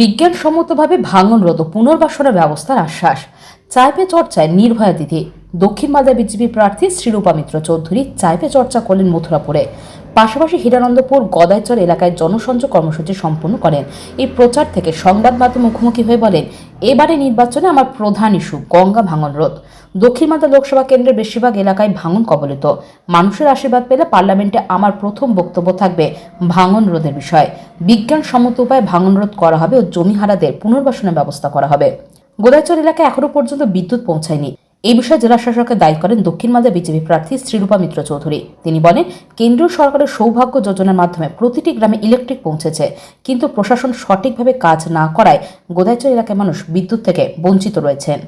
বিজ্ঞানসম্মতভাবে ভাঙনরত পুনর্বাসনের ব্যবস্থার আশ্বাস। চাইপে চর্চায় নির্ভয়া দিদি। দক্ষিণ মালদা বিজেপি প্রার্থী শ্রীরূপা মিত্র চৌধুরী চাইপে চর্চা করলেন মথুরাপুরে। পাশাপাশি হিরানন্দপুর গদাইচর এলাকায় জনসংযোগ কর্মসূচি সম্পন্ন করেন। এই প্রচার থেকে সংবাদ মাধ্যম মুখোমুখি হয়ে বলেন এবারে নির্বাচনে আমার প্রধান ইস্যু গঙ্গা ভাঙন রোধ। দক্ষিণ মালদা লোকসভা কেন্দ্রের বেশিরভাগ এলাকায় ভাঙন কবলিত। মানুষের আশীর্বাদ পেলে পার্লামেন্টে আমার প্রথম বক্তব্য থাকবে ভাঙন রোধের বিষয়। বিজ্ঞানসম্মত উপায়ে ভাঙন রোধ করা হবে ও জমিহারাদের পুনর্বাসনের ব্যবস্থা করা হবে। গোদাইচর এলাকায় এখনও পর্যন্ত বিদ্যুৎ পৌঁছায়নি। এই বিষয়ে জেলা শাসককে দায়ী করেন দক্ষিণ মালদা বিজেপি প্রার্থী শ্রীরূপা মিত্র চৌধুরী। তিনি বলেন, কেন্দ্রীয় সরকারের সৌভাগ্য যোজনার মাধ্যমে প্রতিটি গ্রামে ইলেকট্রিক পৌঁছেছে, কিন্তু প্রশাসন সঠিকভাবে কাজ না করায় গোদাইচর এলাকায় মানুষ বিদ্যুৎ থেকে বঞ্চিত রয়েছেন।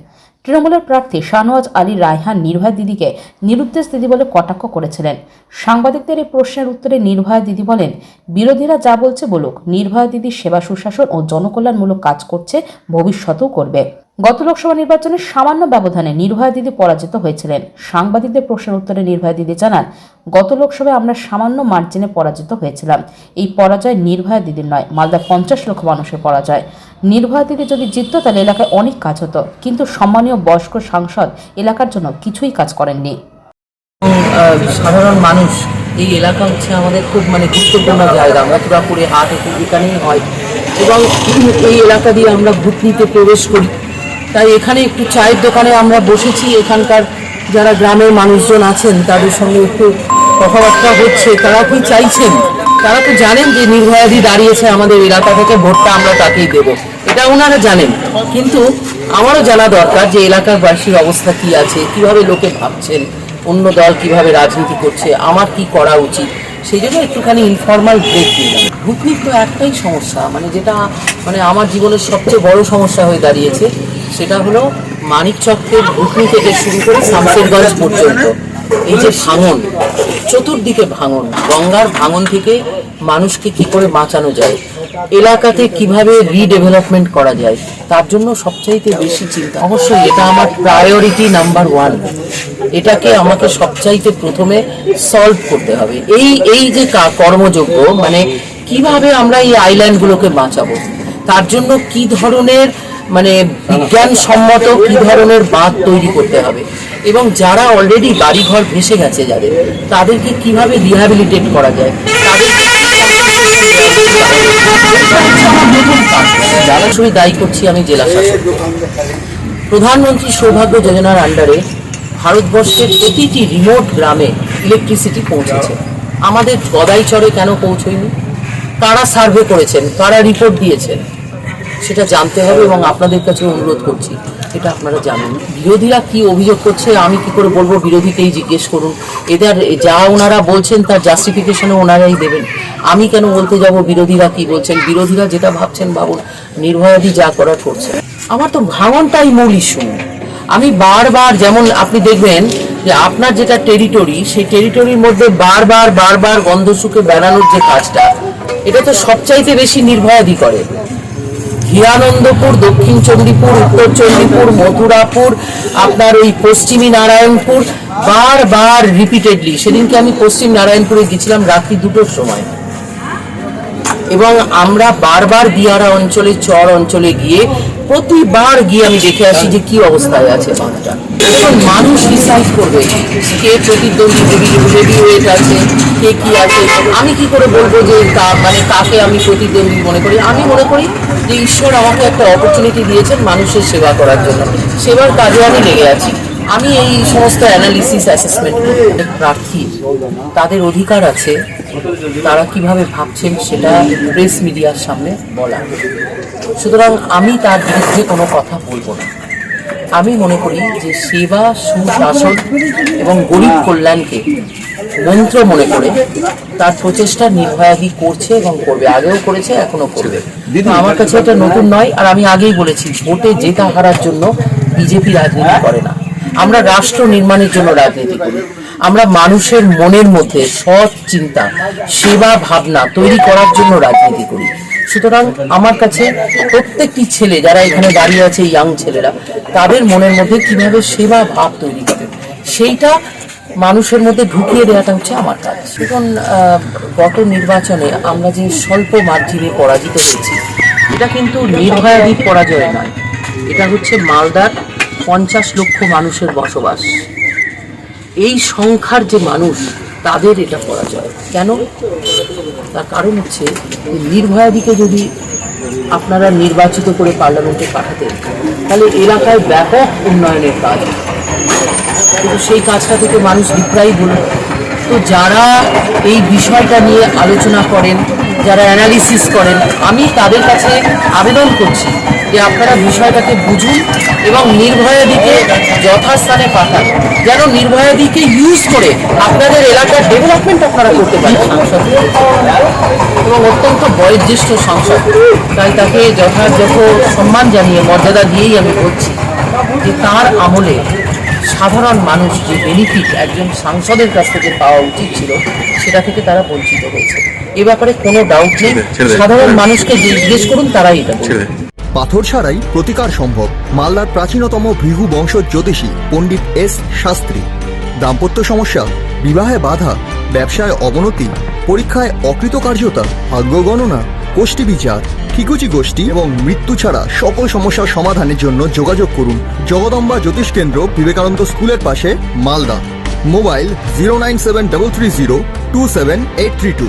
তৃণমূলের প্রার্থী শাহনওয়াজ আলী রায়হান নির্ভয়া দিদিকে নিরুদ্দেশ দিদি বলে কটাক্ষ করেছিলেন। সাংবাদিকদের এই প্রশ্নের উত্তরে নির্ভয়া দিদি বলেন, বিরোধীরা যা বলছে বলুক, নির্ভয়া দিদি সেবা, সুশাসন ও জনকল্যাণমূলক কাজ করছে, ভবিষ্যতেও করবে। গত লোকসভা নির্বাচনে সামান্য ব্যবধানে নির্ভয়া দিদি পরাজিত হয়েছিলেন। সাংবাদিকদের প্রশ্নের উত্তরে নির্ভয়া দিদি জানান, গত লোকসভায় আমরা সামান্য মার্জিনে পরাজিত হয়েছিলাম। এই পরাজয় নির্ভয়া দিদির নয় মালদা পঞ্চাশ লক্ষ মানুষের পরাজয়। নির্ভয়া দিদি যদি জিতত, তাহলে এলাকায় অনেক কাজ হতো। কিন্তু সম্মানীয় বয়স্ক সাংসদ এলাকার জন্য কিছুই কাজ করেননি। সাধারণ মানুষ, এই এলাকা হচ্ছে আমাদের খুব মানে গুরুত্বপূর্ণ জায়গা। আমরা মথুরাপুরে হাট এখানে এখানেই হয়। এবং এই এলাকা দিয়ে আমরা ভুতনিতে প্রবেশ করি। তাই এখানে একটু চায়ের দোকানে আমরা বসেছি। এখানকার যারা গ্রামের মানুষজন আছেন, তাদের সঙ্গে একটু কথাবার্তা হচ্ছে। তারা কি চাইছেন? তারা তো জানেন যে নির্ভয়াদি দাঁড়িয়েছে আমাদের এলাকা থেকে, ভোটটা আমরা তাকেই দেবো। এটা ওনারা জানেন। কিন্তু আমারও জানা দরকার যে এলাকার বাসীর অবস্থা কি আছে, কীভাবে লোকে ভাবছেন, অন্য দল কীভাবে রাজনীতি করছে, আমার কি করা উচিত? সেই জন্য একটুখানি ইনফর্মাল ব্রেক নিলাম। ভুতনির তো একটাই সমস্যা মানে যেটা মানে আমার জীবনের সবচেয়ে বড় সমস্যা হয়ে দাঁড়িয়েছে, সেটা হলো মানিকচক্রের ভুতনি থেকে শুরু করে শামসেরগঞ্জ পর্যন্ত। এই যে ভাঙন, চতুর্দিকে ভাঙন, গঙ্গার ভাঙন থেকে মানুষকে কি করে বাঁচানো যায়, এলাকাতে কীভাবে রিডেভেলপমেন্ট করা যায়, তার জন্য সবচাইতে বেশি চিন্তা। অবশ্যই এটা আমার প্রায়োরিটি নাম্বার ওয়ান এটাকে আমাকে সবচাইতে প্রথমে সলভ করতে হবে। এই এই যে কর্মযোগ্য মানে কীভাবে আমরা এই আইল্যান্ডগুলোকে বাঁচাবো, তার জন্য কি ধরনের মানে বিজ্ঞানসম্মত কি ধরনের বাঁধ তৈরি করতে হবে? এবং যারা অলরেডি বাড়িঘর ভেসে গেছে যাদের তাদেরকে কীভাবে রিহ্যাবিলিটেট করা যায়? তাদেরকে সবই দায়ী করছি আমি জেলা শাসক। প্রধানমন্ত্রী সৌভাগ্য যোজনার আন্ডারে ভারতবর্ষের প্রতিটি রিমোট গ্রামে ইলেকট্রিসিটি পৌঁছেছে। আমাদের গদাইচরে কেন পৌঁছয়নি? কারা সার্ভে করেছেন? কারা রিপোর্ট দিয়েছেন? সেটা জানতে হবে এবং আপনাদের কাছে অনুরোধ করছি। এটা আপনারা জানেন। বিরোধীরা কি অভিযোগ করছে, আমি কি করে বলব? বিরোধীকেই জিজ্ঞেস করুন। এদের, যা ওনারা বলছেন, তার জাস্টিফিকেশনে ওনারাই দেবেন। আমি কেন বলতে যাব? বিরোধীরা কি বলছেন? বিরোধীরা যেটা ভাবছেন, ভাবুন। নির্ভয়াদি যা করার করছে। আমার তো ভাঙনটাই মূল ইস্যু আমি বারবার যেমন আপনি দেখবেন যে আপনার যেটা টেরিটরি সেই টেরিটরির মধ্যে বারবার বারবার গন্ধ শুকে বেড়ানোর যে কাজটা, এটা তো সবচাইতে বেশি নির্ভয়াদি করে। হিরানন্দপুর দক্ষিণ চণ্ডীপুর উত্তর চণ্ডীপুর মথুরাপুর, আপনার ওই পশ্চিমী নারায়ণপুর, বারবার রিপিটেডলি সেদিনকে আমি পশ্চিম নারায়ণপুরে গেছিলাম রাত্রি দুটোর সময়। এবং আমরা বারবার দিয়ারা অঞ্চলে, চর অঞ্চলে গিয়ে প্রতিবার গিয়ে আমি দেখে আসি যে কি অবস্থায় আছে মানুষ ডিসাইড করবে কে প্রতিদ্বন্দ্বী হেভিওয়েট আছে কে কি আছে। আমি কি করে বলব যে তা মানে কাকে আমি প্রতিদ্বন্দ্বী মনে করি? আমি মনে করি যে ঈশ্বর আমাকে একটা অপরচুনিটি দিয়েছেন মানুষের সেবা করার জন্য। সেবার কাজে আমি লেগে আছি। আমি এই সমস্ত অ্যানালিসিস অ্যাসেসমেন্ট প্রার্থী তাদের অধিকার আছে তারা কীভাবে ভাবছেন সেটা প্রেস মিডিয়ার সামনে বলা। সুতরাং আমি তার বিরুদ্ধে কোনো কথা বলব না। আমি মনে করি যে সেবা সুশাসন এবং গরিব কল্যাণকে মন্ত্র মনে করে তার প্রচেষ্টা নির্ভয়াদি করছে এবং করবে আগেও করেছে এখনও করবে। আমার কাছে এটা নতুন নয় আর আমি আগেই বলেছি ভোটে জেতা হারার জন্য বিজেপি রাজনীতি করে না। আমরা রাষ্ট্র নির্মাণের জন্য রাজনীতি করি। আমরা মানুষের মনের মধ্যে সৎ চিন্তা সেবা ভাবনা তৈরি করার জন্য রাজনীতি করি। সুতরাং আমার কাছে প্রত্যেকটি ছেলে যারা এখানে দাঁড়িয়ে আছে ইয়াং ছেলেরা তাদের মনের মধ্যে কীভাবে সেবা ভাব তৈরি করে সেইটা মানুষের মধ্যে ঢুকিয়ে দেওয়াটা হচ্ছে আমার কাজ। আহ, গত নির্বাচনে আমরা যে স্বল্প মার্জিনে পরাজিত হয়েছি এটা কিন্তু নির্ভয়াধিক পরাজয় নয়। এটা হচ্ছে মালদার পঞ্চাশ লক্ষ মানুষের বসবাস। এই সংখ্যার যে মানুষ, তাদের এটা পরাজয় কেন? তার কারণ হচ্ছে যে নির্ভয়াধিকে যদি আপনারা নির্বাচিত করে পার্লামেন্টে পাঠাতেন, তাহলে এলাকায় ব্যাপক উন্নয়নের কাজ। কিন্তু সেই কাজটা থেকে মানুষ বিপ্রায়ী হলো। তো যারা এই বিষয়টা নিয়ে আলোচনা করেন যারা অ্যানালিসিস করেন, আমি তাদের কাছে আবেদন করছি যে আপনারা বিষয়টাকে বুঝুন এবং নির্ভয়াদিকে যথাস্থানে পাঠান। যেন নির্ভয়াদিকে ইউজ করে আপনাদের এলাকার ডেভেলপমেন্ট আপনারা করতে পারেন। সাংসদ এবং অত্যন্ত বয়োজ্যেষ্ঠ সাংসদ, তাই তাকে যথাযথ সম্মান জানিয়ে মর্যাদা দিয়েই আমি বলছি যে তার আমলে সাধারণ মানুষ যে বেনিফিট একজন সাংসদের কাছ থেকে পাওয়া উচিত ছিল, সেটা থেকে তারা বঞ্চিত হয়েছে। এ ব্যাপারে কোনো ডাউট নেই। সাধারণ মানুষকে জিজ্ঞেস করুন তারাই এটা বলবে। পাথর ছাড়াই প্রতিকার সম্ভব। মালদার প্রাচীনতম ভৃগু বংশ জ্যোতিষী পণ্ডিত এস শাস্ত্রী। দাম্পত্য সমস্যা বিবাহে বাধা ব্যবসায় অবনতি পরীক্ষায় অকৃতকার্যতা ভাগ্য গণনা গোষ্ঠী বিচার ঠিকুচি গোষ্ঠী এবং মৃত্যু ছাড়া সকল সমস্যার সমাধানের জন্য যোগাযোগ করুন জগদম্বা জ্যোতিষ কেন্দ্র বিবেকানন্দ স্কুলের পাশে Malda. Mobile zero nine seven double three zero two seven eight three two.